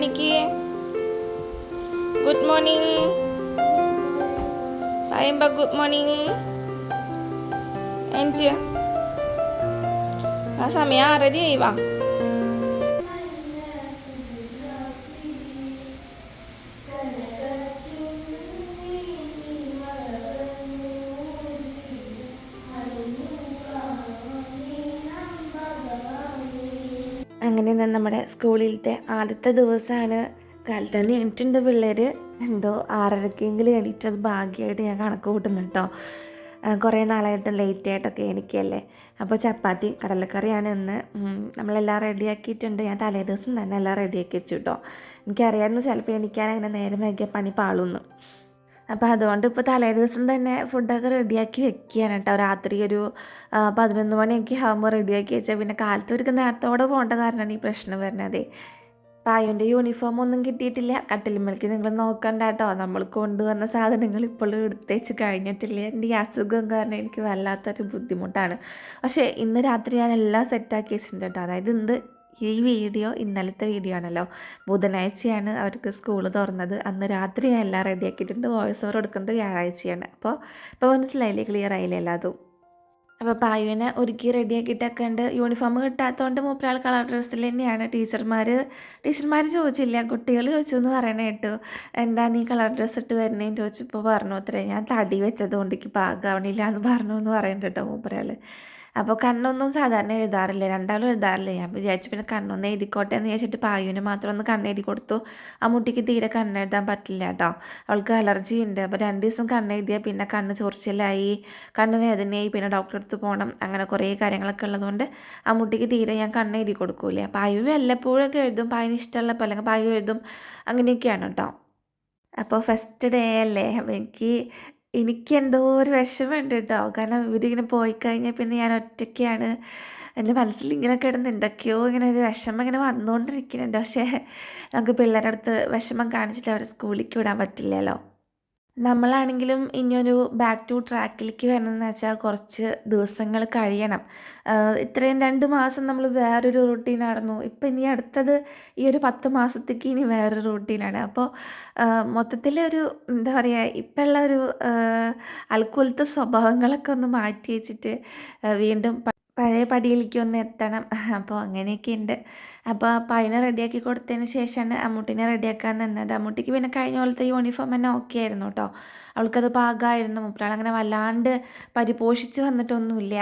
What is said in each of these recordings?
എന്നാ എനിക്ക് good morning പറയുമ്പോ ഗുഡ് മോർണിംഗ് എനിക്ക് ആ സമയം ആറര ആയി വാ അങ്ങനെ നമ്മുടെ സ്കൂളിലത്തെ ആദ്യത്തെ ദിവസമാണ്. കാലത്ത് തന്നെ എണീറ്റുണ്ട് പിള്ളേർ എന്തോ ആറരക്കെങ്കിലും എണീറ്റത് ഭാഗ്യമായിട്ട് ഞാൻ കണക്ക് കൂട്ടുന്നു കേട്ടോ. കുറേ നാളായിട്ട് ലേറ്റ് ആയിട്ടൊക്കെ എനിക്കല്ലേ അപ്പോൾ ചപ്പാത്തി കടലക്കറിയാണ് ഇന്ന്. നമ്മളെല്ലാം റെഡിയാക്കിയിട്ടുണ്ട്. ഞാൻ തലേ ദിവസം തന്നെ എല്ലാം റെഡിയാക്കി വെച്ചു കേട്ടോ. എനിക്കറിയാമായിരുന്നു ചിലപ്പോൾ എനിക്കാൻ അങ്ങനെ നേരം വൈകിയ പണി പാളുന്നു അപ്പോൾ അതുകൊണ്ട് ഇപ്പോൾ തലേ ദിവസം തന്നെ ഫുഡൊക്കെ റെഡിയാക്കി വെക്കുകയാണ് കേട്ടോ. രാത്രി ഒരു പതിനൊന്ന് മണിയൊക്കെ ആകുമ്പോൾ റെഡിയാക്കി വെച്ചാൽ പിന്നെ കാലത്ത് ഒരു നേരത്തോടെ പോകേണ്ട കാരണമാണ് ഈ പ്രശ്നം വരുന്നത്. പായുന്റെ യൂണിഫോം ഒന്നും കിട്ടിയിട്ടില്ല. കട്ടിലുമ്മൽക്ക് നിങ്ങൾ നോക്കണ്ട കേട്ടോ. നമ്മൾ കൊണ്ടുവന്ന സാധനങ്ങൾ ഇപ്പോഴും എടുത്തേച്ച് കഴിഞ്ഞിട്ടില്ല. എന്റെ ഈ അസുഖം കാരണം എനിക്ക് വല്ലാത്തൊരു ബുദ്ധിമുട്ടാണ്. പക്ഷേ ഇന്ന് രാത്രി ഞാൻ എല്ലാം സെറ്റാക്കി വെച്ചിട്ടുണ്ട് കേട്ടോ. അതായത് ഇന്ന് ഈ വീഡിയോ ഇന്നലത്തെ വീഡിയോ ആണല്ലോ. ബുധനാഴ്ചയാണ് അവർക്ക് സ്കൂൾ തുറന്നത്. അന്ന് രാത്രി ഞാൻ എല്ലാം റെഡിയാക്കിയിട്ടുണ്ട് വോയിസ് ഓവർ കൊടുക്കുന്നത് വ്യാഴാഴ്ചയാണ്. അപ്പോൾ ഇപ്പോൾ മനസ്സിലായില്ലേ? ക്ലിയർ ആയില്ലേ എല്ലാതും? അപ്പോൾ പായുവിനെ ഒരുക്കി റെഡിയാക്കിയിട്ടൊക്കെ ഉണ്ട്. യൂണിഫോം കിട്ടാത്തതുകൊണ്ട് മൂപ്പരാൾ കളർ ഡ്രസ്സിൽ തന്നെയാണ്. ടീച്ചർമാർ ടീച്ചർമാർ ചോദിച്ചില്ല. കുട്ടികൾ ചോദിച്ചു എന്ന് പറയണ കേട്ടു. എന്താ നീ കളർ ഡ്രസ്സ് ഇട്ട് വരണേന്ന് ചോദിച്ചപ്പോൾ പറഞ്ഞു അത്രേ ഞാൻ തടി വെച്ചതുകൊണ്ട് എനിക്ക് പാകാവണില്ല എന്ന് പറഞ്ഞു എന്ന് പറയുന്നുണ്ട് കേട്ടോ മൂപ്പരാൾ അപ്പോൾ കണ്ണൊന്നും സാധാരണ എഴുതാറില്ല. രണ്ടാളും എഴുതാറില്ല. ഞാൻ വിചാരിച്ചു പിന്നെ കണ്ണൊന്ന് എഴുതിക്കോട്ടെ എന്ന് വിചാരിച്ചിട്ട് പായുവിന് മാത്രം ഒന്ന് കണ്ണെഴുതി കൊടുത്തു. ആ മുട്ടിക്ക് തീരെ കണ്ണെഴുതാൻ പറ്റില്ല കേട്ടോ. അവൾക്ക് അലർജി ഉണ്ട്. അപ്പോൾ രണ്ട് ദിവസം കണ്ണെഴുതിയാൽ പിന്നെ കണ്ണ് ചൊറിച്ചിലായി. കണ്ണ് വേദനയായി. പിന്നെ ഡോക്ടറെ അടുത്ത് പോകണം അങ്ങനെ കുറേ കാര്യങ്ങളൊക്കെ ഉള്ളതുകൊണ്ട് ആ മുട്ടിക്ക് തീരെ ഞാൻ കണ്ണെഴുതി കൊടുക്കൂലേ. പായു വല്ലപ്പോഴൊക്കെ എഴുതും. പായന് ഇഷ്ടമുള്ളപ്പോൾ അല്ലെങ്കിൽ പായു എഴുതും. അങ്ങനെയൊക്കെയാണ് കേട്ടോ. അപ്പോൾ ഫസ്റ്റ് ഡേ അല്ലേ? എനിക്ക് എനിക്ക് എന്തോ ഒരു വിഷമമുണ്ട് കേട്ടോ കാരണം ഇവരിങ്ങനെ പോയി കഴിഞ്ഞാൽ പിന്നെ ഞാൻ ഒറ്റയ്ക്കാണ്. എന്റെ മനസ്സിൽ ഇങ്ങനെ കിടന്ന് എന്തൊക്കെയോ ഇങ്ങനെ ഒരു വിഷമം ഇങ്ങനെ വന്നുകൊണ്ടിരിക്കുന്നുണ്ട് പക്ഷേ നമുക്ക് പിള്ളേരുടെ അടുത്ത് വിഷമം കാണിച്ചിട്ട് അവരെ സ്കൂളിലേക്ക് വിടാൻ പറ്റില്ലല്ലോ. നമ്മളാണെങ്കിലും ഇനിയൊരു ബാക്ക് ടു ട്രാക്കിലേക്ക് വരണമെന്ന് വെച്ചാൽ കുറച്ച് ദിവസങ്ങൾ കഴിയണം. ഇത്രയും രണ്ട് മാസം നമ്മൾ വേറൊരു റൂട്ടീനായിരുന്നു ഇപ്പം ഇനി അടുത്തത് ഈ ഒരു പത്ത് മാസത്തേക്ക് ഇനി വേറൊരു റൂട്ടീനാണ് അപ്പോൾ മൊത്തത്തിലൊരു എന്താ പറയുക ഇപ്പം ഉള്ള ഒരു അൽക്കുലത്തെ സ്വഭാവങ്ങളൊക്കെ ഒന്ന് മാറ്റി വെച്ചിട്ട് വീണ്ടും പഴയ പടിയിലേക്ക് ഒന്ന് എത്തണം. അപ്പോൾ അങ്ങനെയൊക്കെ ഉണ്ട് അപ്പോൾ പയ്യനെ റെഡിയാക്കി കൊടുത്തതിന് ശേഷമാണ് അമ്മൂട്ടിനെ റെഡിയാക്കാൻ നിന്നത്. അമ്മൂട്ടിക്ക് പിന്നെ കഴിഞ്ഞ പോലത്തെ യൂണിഫോം തന്നെ ഓക്കെ ആയിരുന്നു കേട്ടോ അവൾക്കത് പാകമായിരുന്നു മുപ്പിളാൾ അങ്ങനെ വല്ലാണ്ട് പരിപോഷിച്ച് വന്നിട്ടൊന്നുമില്ല.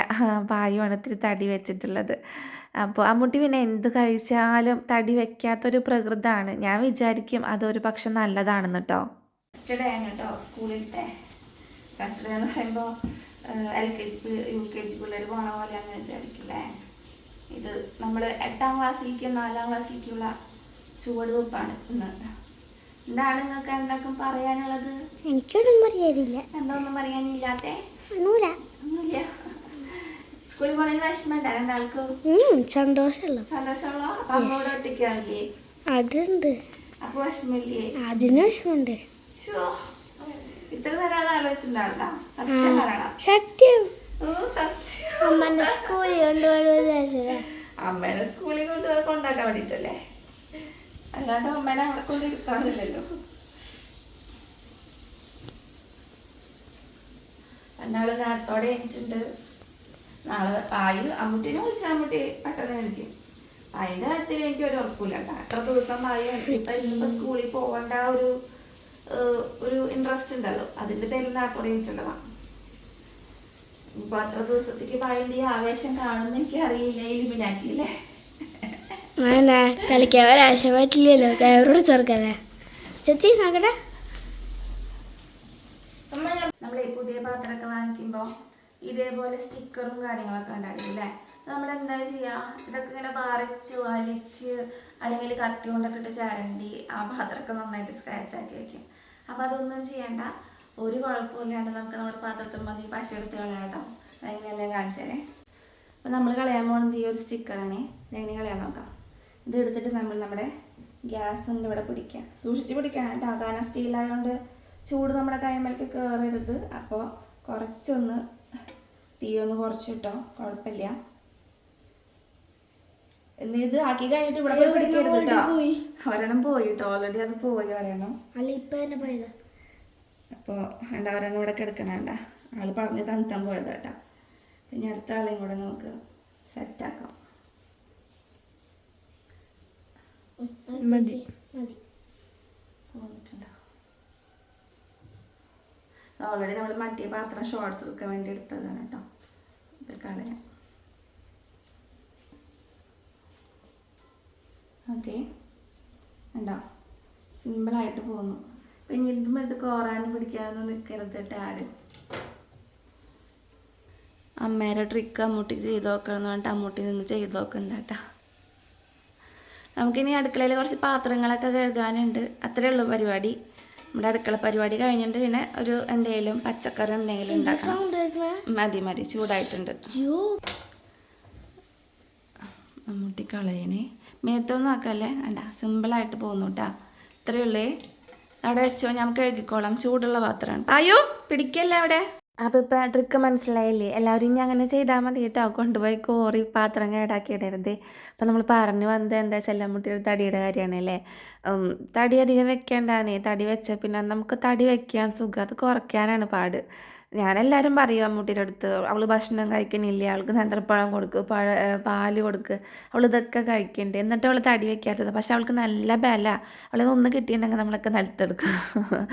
പായുമാണ് ഇത്തിരി തടി വെച്ചിട്ടുള്ളത്. അപ്പോൾ അമ്മൂട്ടി പിന്നെ എന്ത് കഴിച്ചാലും തടി വെക്കാത്തൊരു പ്രകൃതമാണ് ഞാൻ വിചാരിക്കും അതൊരു പക്ഷെ നല്ലതാണെന്ന് കേട്ടോ ഡേ കേട്ടോ സ്കൂളിലത്തെ. ഫസ്റ്റ് ഡേ എന്ന് പറയുമ്പോൾ L K G U K G പിള്ളേർ പോണ പോലെയാന്ന് വിചാരിക്കില്ലേ? ഇത് നമ്മൾ എട്ടാം ക്ലാസ്സിലേക്കും നാലാം ക്ലാസ്സിലേക്കുള്ള ചുവടുവെപ്പാണ് ഇന്ന്. എന്താണ് നിങ്ങൾക്ക് എന്താക്കും പറയാനുള്ളത്? എനിക്കൊന്നും പറയാനില്ല. എന്താ പറയാനില്ലാത്തേ? ഒന്നുമില്ല. ഒന്നുമില്ല. സ്കൂളിൽ പോണെങ്കിൽ വിഷമണ്ട രണ്ടാൾക്കും? സന്തോഷമല്ലോ സന്തോഷമുള്ളോ. അപ്പൊ അമ്മയോട് ഒറ്റയ്ക്കാവില്ലേ? അതുണ്ട്. അപ്പൊ വിഷമില്ലേ അതിന് വിഷമുണ്ട് ഇത്ര ആലോചിച്ചിട്ടുണ്ടാവില്ല സത്യം പറയണം. സത്യം. അമ്മന്റെ സ്കൂളിൽ കൊണ്ടുപോകുന്നത് അമ്മേനെ സ്കൂളിൽ കൊണ്ട് കൊണ്ടാക്കാൻ വേണ്ടിട്ടല്ലേ? അല്ലാണ്ട് അമ്മേനെ അവിടെ കൊണ്ട് ഇരുത്താറില്ലല്ലോ. നേരത്തോടെ എണീറ്റിട്ടുണ്ട്. നാളെ പായു അമ്മൂട്ടിനെ വിളിച്ചാൽ അമ്മൂട്ടി പെട്ടെന്ന് എണീക്കും. പായിന്റെ കാര്യത്തിൽ എനിക്ക് ഒരു ഉറപ്പില്ല കേട്ടോ. എത്ര ദിവസം പായ? ഇപ്പൊ സ്കൂളിൽ പോകേണ്ട ഒരു ഒരു ഇൻട്രസ്റ്റ് ഉണ്ടല്ലോ. അതിന്റെ പേരിൽ നാട്ടോടിയിട്ടുള്ളതാണ് ഇപ്പൊ അത്ര ദിവസത്തേക്ക് പായന്റെ ഈ ആവേശം കാണുന്ന എനിക്ക് അറിയില്ല ഇലിമിനാറ്റിയില്ലേ അങ്ങനെ കളിക്കാൻ ഒരാശ പറ്റില്ലല്ലോ. ക്യാമറ ചേർക്കാതെ ചേച്ചി നോക്കട്ടെ. നമ്മൾ ഈ പുതിയ പാത്രമൊക്കെ വാങ്ങിക്കുമ്പോൾ ഇതേപോലെ സ്റ്റിക്കറും കാര്യങ്ങളൊക്കെ ഉണ്ടായിരുന്നു അല്ലേ? നമ്മൾ എന്താ ചെയ്യാ? ഇതൊക്കെ ഇങ്ങനെ വരച്ച് വലിച്ച് അല്ലെങ്കിൽ കത്തി കൊണ്ടൊക്കെ ഇട്ട് ചരണ്ടി ആ പാത്രമൊക്കെ നന്നായിട്ട് സ്ക്രാച്ച് ആക്കി വെക്കും. അപ്പോൾ അതൊന്നും ചെയ്യണ്ട. ഒരു കുഴപ്പമില്ലാണ്ട് നമുക്ക് നമ്മുടെ പാത്രത്തിൽ മതി. പശ എടുത്ത് കളയാട്ടോ എങ്ങനെയല്ലേ കാണിച്ചേ അപ്പോൾ നമ്മൾ കളയാൻ പോകുന്നത് ഈ ഒരു സ്റ്റിക്കറാണേ ഇതെങ്ങനെ കളയാൻ നോക്കാം. ഇത് എടുത്തിട്ട് നമ്മൾ നമ്മുടെ ഗ്യാസിന്റെ ഇവിടെ പിടിക്കുക സൂക്ഷിച്ച് പിടിക്കണം കേട്ടോ. കാരണം സ്റ്റീലായതുകൊണ്ട് ചൂട് നമ്മുടെ കൈമേലേക്ക് കയറരുത് അപ്പോൾ കുറച്ചൊന്ന് തീ ഒന്ന് കുറച്ചിട്ടോ. കുഴപ്പമില്ല. എന്ന് ഇത് ആക്കി കഴിഞ്ഞിട്ട് ഇവിടെ പോയി പിടിക്കരുത് കേട്ടോ പോയി. ഒരെണ്ണം പോയിട്ടോ? ഓൾറെഡി അത് പോയി ഒരെണ്ണം. അല്ല ഇപ്പൊ തന്നെ പോയത്. അപ്പോൾ വേണ്ട ഒരെണ്ണം ഇവിടെ കിടക്കണേണ്ട ആൾ പറഞ്ഞ് തണുത്താൻ പോയത് കേട്ടാ. പിന്നെ അടുത്ത ആളെയും കൂടെ നമുക്ക് സെറ്റാക്കാം മതി. ഓൾറെഡി നമ്മൾ മറ്റേ പാത്രം ഷോർട്സ് എടുക്കാൻ വേണ്ടി എടുത്തതാണ് കേട്ടോ. ഇത് കളയാം. ഓക്കെ. ഉണ്ടോ സിമ്പിളായിട്ട് പോന്നു. പിന്നെ ഇതും എടുത്ത് കോറാനും പിടിക്കാനൊന്നും നിൽക്കരുത് കേട്ടോ ആരും അമ്മേരെ ട്രിക്ക് അമ്മൂട്ടിക്ക് ചെയ്ത് നോക്കണം എന്ന് പറഞ്ഞിട്ട് അമ്മൂട്ടി നിന്ന് ചെയ്ത് നോക്കണ്ട കേട്ടോ നമുക്കിനി അടുക്കളയിൽ കുറച്ച് പാത്രങ്ങളൊക്കെ കഴുകാനുണ്ട്. അത്രേ ഉള്ളൂ പരിപാടി. നമ്മുടെ അടുക്കള പരിപാടി കഴിഞ്ഞിട്ട് പിന്നെ ഒരു എന്തെങ്കിലും പച്ചക്കറി എന്തെങ്കിലും ഉണ്ടാക്കണം. മതി മതി. ചൂടായിട്ടുണ്ട്. അമ്മൂട്ടി കളയണേ. മേത്തൊന്നും ആക്കല്ലേ വേണ്ട സിമ്പിളായിട്ട് പോകുന്നു കേട്ടാ ഇത്രയേ ഉള്ളേ. അവിടെ വെച്ചോ ഞാൻ കഴുകിക്കോളാം ചൂടുള്ള പാത്രമാണ്. അയ്യോ പിടിക്കല്ലേ അവിടെ? അപ്പോൾ ഇപ്പം ട്രിക്ക് മനസ്സിലായില്ലേ? എല്ലാവരും ഇനി അങ്ങനെ ചെയ്താൽ മതി കേട്ടോ. കൊണ്ടുപോയി കോറി പാത്രം കേടാക്കി ഇടരുത്. അപ്പം നമ്മൾ പറഞ്ഞു വന്നത് എന്താ ചെല്ലമുട്ടിയുടെ തടിയുടെ കാര്യമാണല്ലേ അല്ലേ തടി അധികം വെക്കേണ്ടാന്നേ. തടി വെച്ച പിന്നെ നമുക്ക് തടി വെക്കാൻ സുഖം. അത് കുറയ്ക്കാനാണ് പാട്. ഞാനെല്ലാവരും പറയും അമ്മൂട്ടിയുടെ അടുത്ത് അവൾ ഭക്ഷണം കഴിക്കണില്ല അവൾക്ക് നേന്ത്രപ്പഴം കൊടുക്ക് പഴ പാൽ കൊടുക്ക് അവൾ ഇതൊക്കെ കഴിക്കണ്ടേ. എന്നിട്ട് അവൾ തടി വെക്കാത്തത്. പക്ഷെ അവൾക്ക് നല്ല ബല. അവളെ ഒന്ന് കിട്ടിയിട്ടുണ്ടെങ്കിൽ നമ്മളൊക്കെ നിലത്തെടുക്കും.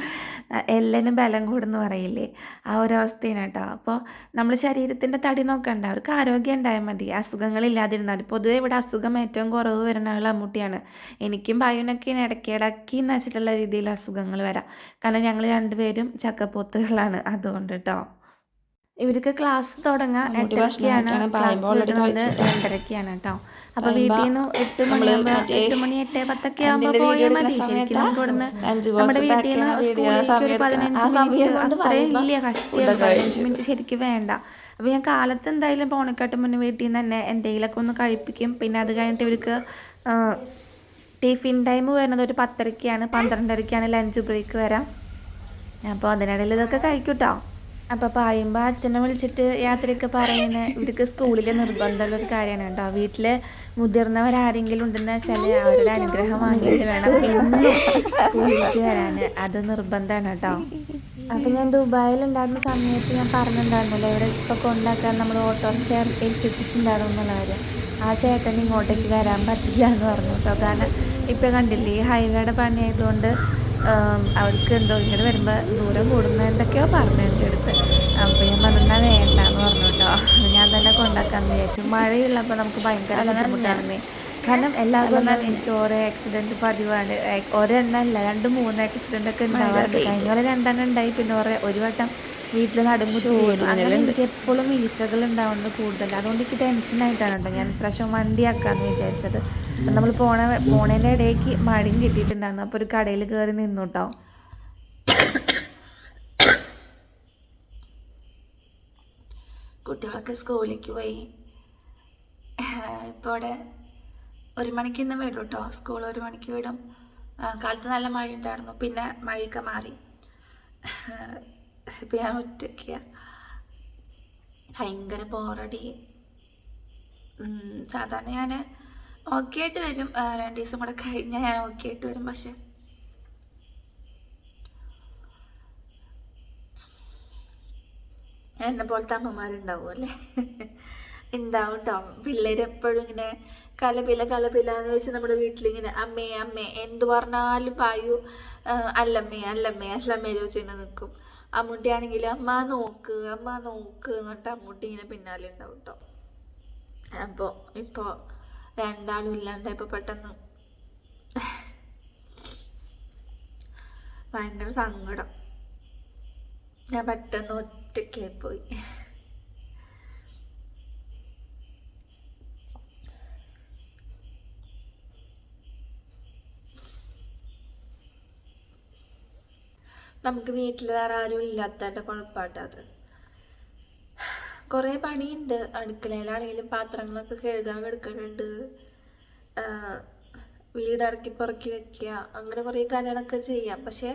എല്ലാനും ബലം കൂടുന്ന് പറയില്ലേ? ആ ഒരു അവസ്ഥയാണ് കേട്ടോ. അപ്പോൾ നമ്മൾ ശരീരത്തിന്റെ തടി നോക്കണ്ട. അവർക്ക് ആരോഗ്യം ഉണ്ടായാൽ മതി. അസുഖങ്ങളില്ലാതിരുന്നാൽ പൊതുവേ ഇവിടെ അസുഖം ഏറ്റവും കുറവ് വരുന്ന ആൾ അമ്മൂട്ടിയാണ്. എനിക്കും ബായുനൊക്കെയാണ് ഇടയ്ക്ക് ഇടയ്ക്ക് എന്ന് വെച്ചിട്ടുള്ള രീതിയിൽ അസുഖങ്ങൾ വരാം. കാരണം ഞങ്ങൾ രണ്ടുപേരും ചക്കപ്പോത്തുകളാണ്. അതുകൊണ്ട് കേട്ടോ. ഇവർക്ക് ക്ലാസ് എട്ടരയ്ക്കാണ് ഭക്ഷണം ക്ലാസ് വിടുന്നത്. രണ്ടരയ്ക്കാണ് കേട്ടോ. അപ്പൊ വീട്ടിൽ നിന്ന് എട്ട് മണിയാകുമ്പോ എട്ട് മണി എട്ട് പത്തൊക്കെ ആകുമ്പോ പോയാൽ മതി. ശരിക്കും നമുക്ക് ഇവിടുന്ന് നമ്മുടെ വീട്ടിൽ നിന്ന് സ്കൂളിലേക്ക് ഒരു പതിനഞ്ച് മിനിറ്റ് അത്രയും വലിയ ഇല്ല കഷ്ടിയാണ് പതിനഞ്ച്. മിനിറ്റ് ശരിക്കും വേണ്ട. അപ്പോൾ ഞാൻ കാലത്ത് എന്തായാലും പോണക്കാട്ട് മുന്നേ വീട്ടിൽ നിന്ന് തന്നെ എന്തെങ്കിലുമൊക്കെ ഒന്ന് കഴിപ്പിക്കും. പിന്നെ അത് കഴിഞ്ഞിട്ട് ഇവർക്ക് ടിഫിൻ ടൈം വരുന്നത് ഒരു പത്തരക്കാണ്. പന്ത്രണ്ടരക്കാണ് ലഞ്ച് ബ്രേക്ക് വരാം. അപ്പോൾ അതിനിടയിൽ ഇതൊക്കെ കഴിക്കൂട്ടോ അപ്പോൾ പായുമ്പോൾ അച്ഛനെ വിളിച്ചിട്ട് യാത്രയൊക്കെ പറയുന്നത് ഇവർക്ക് സ്കൂളിലെ നിർബന്ധമുള്ള ഒരു കാര്യമാണ് കേട്ടോ. വീട്ടിൽ മുതിർന്നവരാരെങ്കിലും ഉണ്ടെന്ന് വെച്ചാൽ അവരുടെ അനുഗ്രഹം വാങ്ങിയിട്ട് വേണം. എന്നും സ്കൂളിലേക്ക് വരാൻ അത് നിർബന്ധമാണ് കേട്ടോ. അപ്പം ഞാൻ ദുബായിലുണ്ടായിരുന്ന സമയത്ത് ഞാൻ പറഞ്ഞിട്ടുണ്ടായിരുന്നല്ലോ ഇവിടെ ഇപ്പോൾ കൊണ്ടാക്കാൻ നമ്മൾ ഓട്ടോറിക്ഷ ഏൽപ്പിച്ചിട്ടുണ്ടായിരുന്നു എന്നുള്ള കാര്യം. ആ ചേട്ടൻ ഇങ്ങോട്ടേക്ക് വരാൻ പറ്റില്ല എന്ന് പറഞ്ഞു കേട്ടോ. കാരണം ഇപ്പം കണ്ടില്ലേ ഈ ഹൈവേയുടെ പണി ആയതുകൊണ്ട് ഉം, അവർക്ക് എന്തോ ഇങ്ങോട്ട് വരുമ്പോൾ ദൂരം കൂടുന്ന എന്തൊക്കെയോ പറഞ്ഞു എന്റെ അടുത്ത്. അപ്പോൾ ഞാൻ പറഞ്ഞാൽ വേണ്ട എന്ന് പറഞ്ഞു കേട്ടോ ഞാൻ തന്നെ കൊണ്ടാക്കാമെന്ന് വിചാരിച്ചു. മഴയുള്ളപ്പോൾ നമുക്ക് ഭയങ്കര ബുദ്ധിമുട്ടാണ് കാരണം എല്ലാവരും എനിക്ക് ഓരോ ആക്സിഡന്റ് പതിവാണ്. ഒരെണ്ണമല്ല ഒരെണ്ണം അല്ല രണ്ട് മൂന്ന് ആക്സിഡന്റ് ഒക്കെ ഉണ്ടാവാറുണ്ട്. കഴിഞ്ഞ പോലെ രണ്ടെണ്ണം ഉണ്ടായി. പിന്നെ ഒരേ ഒരു വട്ടം വീട്ടിൽ വീണു അങ്ങനെ എനിക്ക് എപ്പോഴും വീഴ്ചകൾ ഉണ്ടാവുന്നത് കൂടുതൽ. അതുകൊണ്ട് എനിക്ക് ടെൻഷനായിട്ടാണ് കേട്ടോ ഞാൻ ഇപ്രാവശ്യം വണ്ടിയാക്കാമെന്ന് വിചാരിച്ചത്. നമ്മൾ പോണ പോണേന്റെ ഇടയ്ക്ക് മടിയും കിട്ടിയിട്ടുണ്ടായിരുന്നു. അപ്പോൾ ഒരു കടയിൽ കയറി നിന്നു കേട്ടോ കുട്ടികളൊക്കെ സ്കൂളിലേക്ക് പോയി. ഇപ്പോൾ ഇവിടെ ഒരു മണിക്ക് ഇന്ന് വിടും കേട്ടോ സ്കൂൾ ഒരു മണിക്ക് വിടും. കാലത്ത് നല്ല മഴ ഉണ്ടായിരുന്നു പിന്നെ മഴയൊക്കെ മാറി. ഇപ്പം ഞാൻ ഒറ്റയ്ക്ക. ഭയങ്കര ബോറടി സാധാരണ ഞാൻ ഓക്കെ ആയിട്ട് വരും രണ്ടു ദിവസം കൂടെ കഴിഞ്ഞാൽ ഞാൻ ഓക്കെ ആയിട്ട് വരും. പക്ഷെ എന്നെ പോലത്തെ അമ്മമാരുണ്ടാവും അല്ലേ? ഉണ്ടാവും കേട്ടോ പിള്ളേർ എപ്പോഴും ഇങ്ങനെ കലപില കലപില എന്ന് വെച്ച് നമ്മുടെ വീട്ടിലിങ്ങനെ അമ്മേ അമ്മേ എന്ത് പറഞ്ഞാലും പായു. അല്ലമ്മേ അല്ലമ്മേ അല്ലമ്മേ ചോദിച്ചിങ്ങനെ നിൽക്കും അമ്മൂട്ടി ആണെങ്കിൽ അമ്മ നോക്ക് അമ്മ നോക്ക് എന്ന് പറഞ്ഞിട്ട് അമ്മൂട്ടി ഇങ്ങനെ പിന്നാലെ ഉണ്ടാവും കേട്ടോ അപ്പോൾ ഇപ്പോൾ രണ്ടാളും ഇല്ലാണ്ടായപ്പോൾ പെട്ടെന്ന്. ഭയങ്കര സങ്കടം. ഞാൻ പെട്ടെന്ന് ഒറ്റയ്ക്കായി പോയി. നമുക്ക് വീട്ടിൽ വേറെ ആരും ഇല്ലാത്തതിന്റെ കുഴപ്പമായിട്ടത് കുറേ പണിയുണ്ട്. അടുക്കളയിലാണെങ്കിലും പാത്രങ്ങളൊക്കെ കഴുകാൻ എടുക്കുന്നുണ്ട് വീടടക്കി പെറുക്കി വെക്കുക അങ്ങനെ കുറേ കാര്യങ്ങളൊക്കെ ചെയ്യാം. പക്ഷേ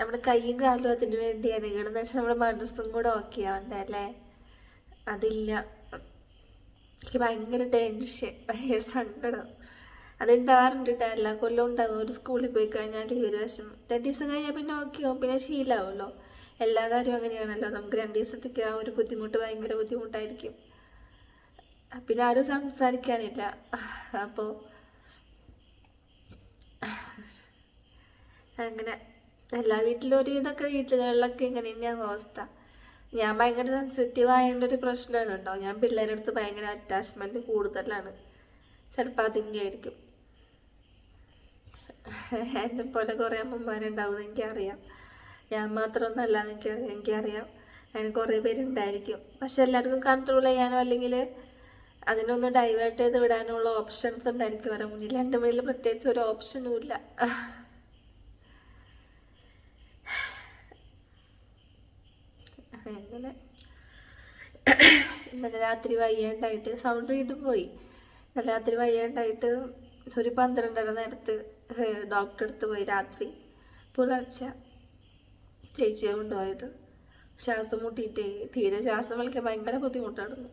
നമ്മുടെ കൈയും കാലും അതിന് വേണ്ടി അനുകണമെന്ന് വെച്ചാൽ നമ്മുടെ മനസ്സും കൂടെ ഓക്കെ ആവണ്ടേ അല്ലേ? അതില്ല. എനിക്ക് ഭയങ്കര ടെൻഷൻ ഭയങ്കര സങ്കടം. അതുണ്ടാവാറുണ്ട് കേട്ടോ എല്ലാ കൊല്ലവും ഉണ്ടാവും. ഒരു സ്കൂളിൽ പോയി കഴിഞ്ഞാൽ ഒരു വശം രണ്ട് ദിവസം കഴിഞ്ഞാൽ പിന്നെ ഓക്കെ ആവും. പിന്നെ ശീലമാവുമല്ലോ എല്ലാ കാര്യവും അങ്ങനെയാണല്ലോ. നമുക്ക് രണ്ട് ദിവസത്തേക്ക് ആ ഒരു ബുദ്ധിമുട്ട് ഭയങ്കര ബുദ്ധിമുട്ടായിരിക്കും. പിന്നെ ആരും സംസാരിക്കാനില്ല. അപ്പോൾ അങ്ങനെ എല്ലാ വീട്ടിലും ഒരു ഇതൊക്കെ വീട്ടുകളിലൊക്കെ ഇങ്ങനെ തന്നെയാണ് അവസ്ഥ. ഞാൻ ഭയങ്കര സെൻസിറ്റീവ് ആയതുകൊണ്ട് ഒരു പ്രശ്നമാണ് കേട്ടോ. ഞാൻ പിള്ളേരുടെ അടുത്ത് ഭയങ്കര അറ്റാച്ച്മെന്റ് കൂടുതലാണ്. ചിലപ്പോൾ അതിന്റെ ആയിരിക്കും. എന്നെ പോലെ കുറേ അമ്മമാരുണ്ടാവും എനിക്കറിയാം. ഞാൻ മാത്രമൊന്നുമല്ല എനിക്കറിയാം എനിക്കറിയാം അതിന് കുറേ പേരുണ്ടായിരിക്കും. പക്ഷെ എല്ലാവർക്കും കൺട്രോൾ ചെയ്യാനോ അല്ലെങ്കിൽ അതിനൊന്ന് ഡൈവേർട്ട് ചെയ്ത് വിടാനുള്ള ഓപ്ഷൻസ് ഉണ്ടായിരിക്കും അവരുടെ മുന്നിൽ. എന്റെ മുന്നിൽ പ്രത്യേകിച്ച് ഒരു ഓപ്ഷനും ഇല്ല. അങ്ങനെ. ഇന്നലെ രാത്രി വയ്യാണ്ടായിട്ട് സൗണ്ട് വീണ്ടും പോയി. ഇന്നലെ രാത്രി വയ്യാണ്ടായിട്ട് ഒരു പന്ത്രണ്ടര നേരത്ത് ഡോക്ടറെ അടുത്ത് പോയി രാത്രി. പുലർച്ച. ചേച്ചിയെ കൊണ്ടുപോയത് ശ്വാസം മുട്ടിയിട്ട് തീരെ ശ്വാസം വലിക്കാൻ ഭയങ്കര ബുദ്ധിമുട്ടായിരുന്നു.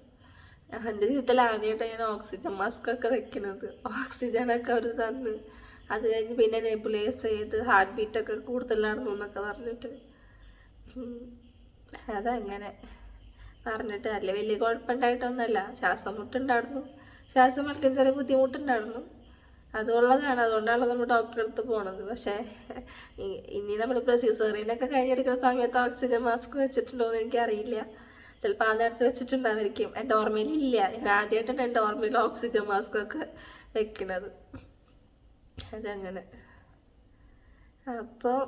എന്റെ ജീവിതത്തിൽ ആദ്യമായിട്ടാണ് ഞാൻ ഓക്സിജൻ മാസ്ക് ഒക്കെ വെക്കുന്നത്. ഓക്സിജനൊക്കെ അവർ തന്ന്. അത് കഴിഞ്ഞ് പിന്നെ നെബുലൈസ് ചെയ്ത് ഹാർട്ട് ബീറ്റൊക്കെ കൂടുതലായിരുന്നു എന്നൊക്കെ പറഞ്ഞിട്ട്. അതങ്ങനെ പറഞ്ഞിട്ട് അല്ല വലിയ കുഴപ്പമുണ്ടായിട്ടൊന്നുമല്ല. ശ്വാസം മുട്ടുണ്ടായിരുന്നു ശ്വാസം വലിക്കാൻ ചെറിയ ബുദ്ധിമുട്ടുണ്ടായിരുന്നു. അതുള്ളതാണ്. അതുകൊണ്ടാണ് നമ്മൾ ഡോക്ടറെ അടുത്ത് പോണത്. പക്ഷേ ഇനി നമ്മളിപ്പോൾ സിസേറിയനൊക്കെ കഴിഞ്ഞെടുക്കുന്ന സമയത്ത് ഓക്സിജൻ മാസ്ക് വെച്ചിട്ടുണ്ടോ എന്ന് എനിക്കറിയില്ല. ചിലപ്പോൾ ആ നേരത്ത് വെച്ചിട്ടുണ്ടായിരിക്കും എന്റെ ഓർമ്മയിലില്ല ഞാൻ ആദ്യമായിട്ടാണ് എന്റെ ഓർമ്മയിൽ ഓക്സിജൻ മാസ്ക് ഒക്കെ വെക്കണത്. അതങ്ങനെ. അപ്പോൾ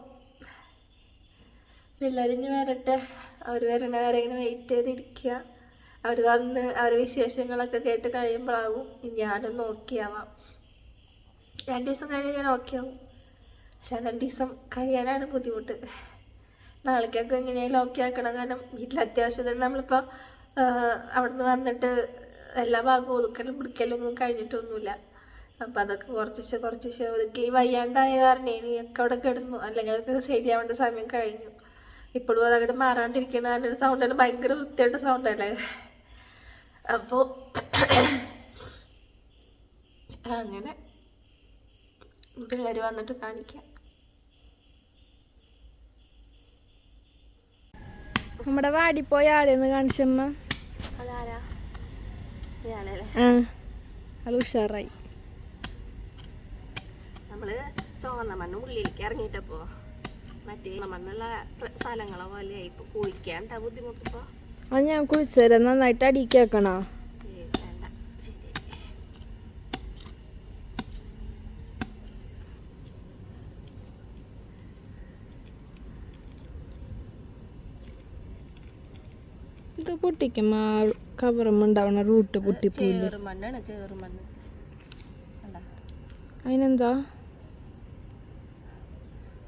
പിള്ളേരിഞ്ഞ് വരട്ടെ. അവർ വരണ വരെ ഇങ്ങനെ വെയിറ്റ് ചെയ്തിരിക്കുക അവർ വന്ന് അവരെ വിശേഷങ്ങളൊക്കെ കേട്ട് കഴിയുമ്പോഴാവും ഞാനും നോക്കിയാവാം രണ്ട് ദിവസം കഴിഞ്ഞ് ഞാൻ ഓക്കെ ആവും. പക്ഷെ രണ്ട് ദിവസം കഴിയാനാണ് ബുദ്ധിമുട്ട്. നാളേക്കൊക്കെ എങ്ങനെയായാലും ഓക്കെ ആക്കണം. കാരണം വീട്ടിൽ അത്യാവശ്യത്തിന് നമ്മളിപ്പോൾ അവിടുന്ന് വന്നിട്ട് എല്ലാ ഭാഗവും ഒതുക്കലും പിടിക്കലും ഒന്നും കഴിഞ്ഞിട്ടൊന്നുമില്ല. അപ്പം അതൊക്കെ കുറച്ച് കുറച്ച് ഒതുക്കി വയ്യാണ്ടായ കാരണം എനിക്ക് അവിടെ കിടന്നു. അല്ലെങ്കിൽ അതൊക്കെ ശരിയാവേണ്ട സമയം കഴിഞ്ഞു. ഇപ്പോഴും അതങ്ങോട്ട് മാറാണ്ടിരിക്കുന്ന അതിന്റെ തന്നെ ഭയങ്കര വൃത്തിയായിട്ട് സൗണ്ടല്ലേ അപ്പോൾ അങ്ങനെ പിള്ളേർ വന്നിട്ട് കാണിക്കാം. നമ്മുടെ വാടിപ്പോയ ആളെന്ന് കാണിച്ചമ്മ. അത് ഉഷാറായി. നമ്മൾ ചുവന്ന മണ്ണ് ഉള്ളിലേക്ക് ഇറങ്ങിയിട്ടപ്പോ മറ്റേ മണ്ണുള്ള സ്ഥലങ്ങളോ പോലെ ഇപ്പൊ കുളിക്കാൻ ബുദ്ധിമുട്ടിപ്പോ. അത് ഞാൻ കുളിച്ചുതരാം നന്നായിട്ട് അടിക്കേക്കണോ ഏയ് വേണ്ട ശരി ഇത് പൊട്ടിക്കും ആ കവറും ഉണ്ടാവണ റൂട്ട് പൊട്ടിപ്പോയില്ല മണ്ണാണ് ചേറ് മണ്ണ് കണ്ടാ? അതിനെന്താ?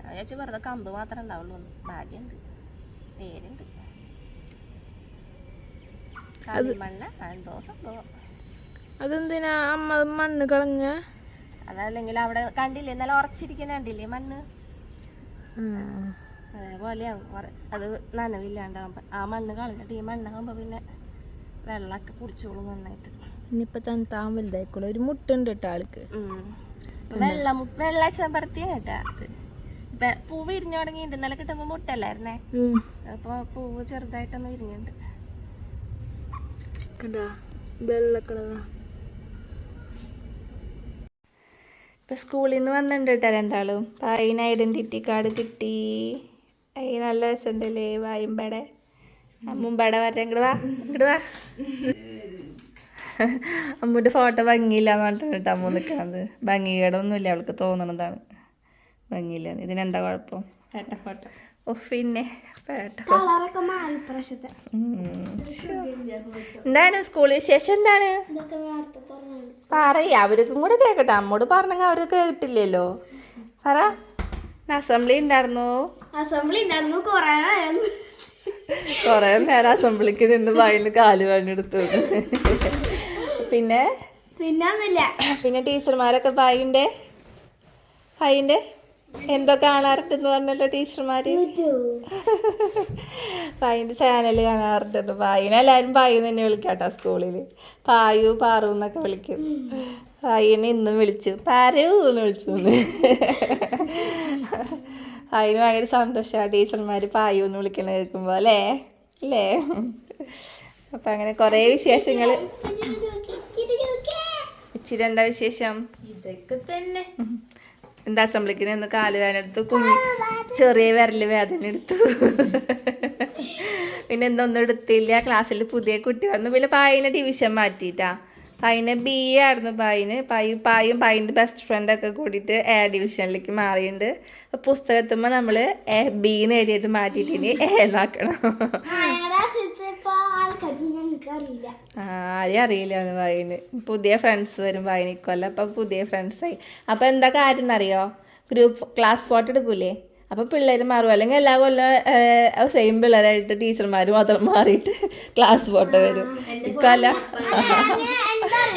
വിചാരിച്ചു വെറുതെ കമ്പ് മാത്രമേ ഉണ്ടാവുള്ളൂ. ഭാഗ്യമുണ്ട് പേരുണ്ട്. കളിമണ്ണ എന്തോ സംഭവം. അതെന്തിനാ അമ്മ മണ്ണ് കളഞ്ഞ? അതല്ലെങ്കിൽ അവിടെ കണ്ടില്ലേ ഇന്നലെ ഉറച്ചിരിക്കുന്ന കണ്ടില്ലേ മണ്ണ്? അതേപോലെയാവും അത് നനവില്ലാണ്ടാകുമ്പോൾ ആ മണ്ണ് കളഞ്ഞിട്ട് ഈ മണ്ണാകുമ്പോൾ പിന്നെ വെള്ളമൊക്കെ കുടിച്ചോളും നന്നായിട്ട്. ഇനിയിപ്പോൾ താൻ താൻ വലുതായിക്കോളും. ഒരു മുട്ടുണ്ട് കേട്ടോ ആൾക്ക്. വെള്ള വെള്ള ചെമ്പരത്തിയാണ് കേട്ടാ ഇപ്പൊ പൂ പൂവ് വിരിഞ്ഞു തുടങ്ങി ഇന്നലെ കിട്ടുമ്പോ മുട്ടല്ലായിരുന്നേ. അപ്പൊ പൂവ് ചെറുതായിട്ടൊന്ന് വിരിഞ്ഞിട്ടുണ്ട് കണ്ടാ? വെള്ള കളറാ. ഇപ്പം സ്കൂളിൽ നിന്ന് വന്നിട്ടുണ്ട് കേട്ടോ രണ്ടാളും. അപ്പം അതിന് ഐഡന്റിറ്റി കാർഡ് കിട്ടി. അതിന് നല്ല രസമുണ്ടല്ലേ? വായുമ്പടെ അമ്മുമ്പടെ വരെ ഇങ്ങോട്ട് വാ ഇങ്ങോട്ട് വാ. അമ്മൂന്റെ ഫോട്ടോ ഭംഗിയില്ല എന്ന് പറഞ്ഞിട്ട് കേട്ടോ അമ്മു നിൽക്കണത് ഭംഗികേടൊന്നുമില്ല അവൾക്ക് തോന്നണതാണ്. ഭംഗിയില്ല ഇതിനെന്താ കുഴപ്പം? പേട്ട ഫോട്ടോ ഓ പിന്നെ പേട്ട. എന്താണ് സ്കൂൾ വിശേഷം എന്താണ്? പറയ അവർക്കും കൂടെ കേക്കട്ടെ. അമ്മോട് പറഞ്ഞെങ്കിൽ അവർക്ക് കേട്ടില്ലല്ലോ. പറ. അസംബ്ലി ഉണ്ടായിരുന്നു. അസംബ്ലി ഉണ്ടായിരുന്നു. കൊറേ നേരം. കുറേ നേരം അസംബ്ലിക്ക് നിന്ന് വായിൽ കാൽ പണിയെടുത്തു പിന്നെ? പിന്നെ ഒന്നുമില്ല പിന്നെ ടീച്ചർമാരൊക്കെ ബായിന്റെ ബായിന്റെ എന്തോ കാണാറുണ്ടെന്ന് പറഞ്ഞല്ലോ ടീച്ചർമാര്? പായിന്റെ ചാനൽ കാണാറുണ്ടെന്ന് പായിനെ എല്ലാവരും പായു തന്നെ വിളിക്കാട്ടോ സ്കൂളിൽ പായു പാറു എന്നൊക്കെ വിളിക്കും പായിനെ ഇന്നും വിളിച്ചു. പാരൂ എന്ന് വിളിച്ചു. പായിന് ഭയങ്കര സന്തോഷമാണ് ടീച്ചർമാർ പായൂന്ന് എന്ന് വിളിക്കണ കേൾക്കുമ്പോൾ അല്ലേ? അല്ലേ? അപ്പം അങ്ങനെ കുറേ വിശേഷങ്ങൾ ഇച്ചിരി എന്താ വിശേഷം? ഇതൊക്കെ തന്നെ എന്താ അസംബ്ലിക്ക് നിന്ന് കാൽ വേദന എടുത്തു കുഞ്ഞ് ചെറിയ വിരൽ വേദന എടുത്തു. പിന്നെ എന്തൊന്നും എടുത്തില്ല. ക്ലാസ്സിൽ പുതിയ കുട്ടി വന്നു. പിന്നെ പായിനെ ഡിവിഷൻ മാറ്റിയിട്ടാ. പായിനെ ബി എ ആയിരുന്നു പായിന് പായു പായും പായിന്റെ ബെസ്റ്റ് ഫ്രണ്ടൊക്കെ കൂടിയിട്ട് എ ഡിവിഷനിലേക്ക് മാറിയിട്ടുണ്ട് അപ്പോൾ പുസ്തകത്തുമ്പോൾ നമ്മൾ എ ബി എന്ന് എഴുതിയത് മാറ്റിയിട്ട് ഇനി എന്നാക്കണം ആരെയും അറിയില്ല. എന്ന് പായിന് പുതിയ ഫ്രണ്ട്സ് വരും പായിനിക്കൊല്ല അപ്പം പുതിയ ഫ്രണ്ട്സായി അപ്പോൾ എന്താ കാര്യം എന്നറിയോ? ഗ്രൂപ്പ് ക്ലാസ് ഫോട്ടോ എടുക്കൂലേ? അപ്പോൾ പിള്ളേർ മാറും. അല്ലെങ്കിൽ എല്ലാ കൊല്ലം സെയിം പിള്ളേരായിട്ട് ടീച്ചർമാർ മാത്രം മാറിയിട്ട് ക്ലാസ് ഫോട്ടോ വരും. ഇക്കൊല്ല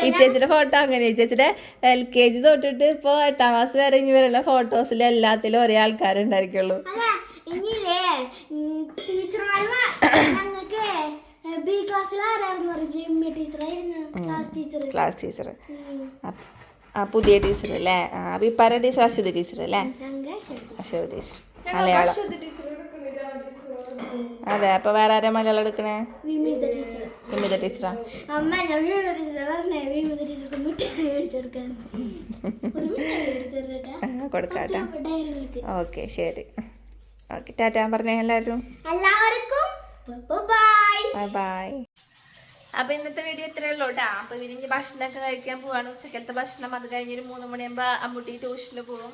ഈ ചേച്ചിയുടെ ഫോട്ടോ അങ്ങനെ. ഈ ചേച്ചിയുടെ എൽ കെ ജി തൊട്ടിട്ട് ഇപ്പൊ എട്ടാം ക്ലാസ് വരെ ഇനി വരെയുള്ള ഫോട്ടോസിൽ എല്ലാത്തിലും ഒരേ ആൾക്കാരുണ്ടായിരിക്കുള്ളൂ ക്ലാസ് ടീച്ചർ ക്ലാസ് ടീച്ചർ ആ പുതിയ ടീച്ചർ അല്ലേ? വിപ്പാര ടീച്ചർ അശ്വതി ടീച്ചർ അല്ലേ? അശ്വതി ടീച്ചർ മലയാളം. അതെ അപ്പൊ വേറെ ആരാ മലയാളം എടുക്കണേ? വിമിത ടീച്ചറാ അമ്മ ഞാൻ വിമിത ടീച്ചറെ പറഞ്ഞേ വിമിത ടീച്ചർക്ക് മിഠായി മേടിച്ചെടുക്കാൻ ഒരു മിഠായി മേടിച്ചെടുക്കട്ടെ ആ, കൊടുക്കാട്ടോ. ഓക്കെ ശരി. ഓക്കെ ടാറ്റാ പറഞ്ഞേ എല്ലാവരും. എല്ലാവർക്കും ബൈ അപ്പൊ ഇന്നത്തെ വീഡിയോ ഇത്രയേ ഉള്ളൂ കേട്ടോ. അപ്പൊ ഇനി ഭക്ഷണമൊക്കെ കഴിക്കാൻ പോവാണ്. ഉച്ചക്കലത്തെ ഭക്ഷണം അത് കഴിഞ്ഞൊരു മൂന്ന് മണിയാകുമ്പോ അമ്മൂട്ടി ട്യൂഷന് പോകും.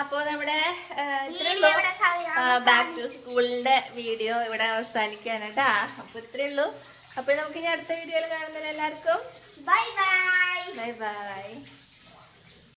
അപ്പോൾ നമ്മുടെ ബാക്ക് ടു സ്കൂളിന്റെ വീഡിയോ ഇവിടെ അവസാനിക്കാനാട്ടാ അപ്പൊ ഇത്രയേ ഉള്ളൂ. അപ്പൊ നമുക്ക് ഇനി അടുത്ത വീഡിയോയിൽ കാണുന്നതിന് എല്ലാവർക്കും ബൈ ബൈ ബൈ ബൈ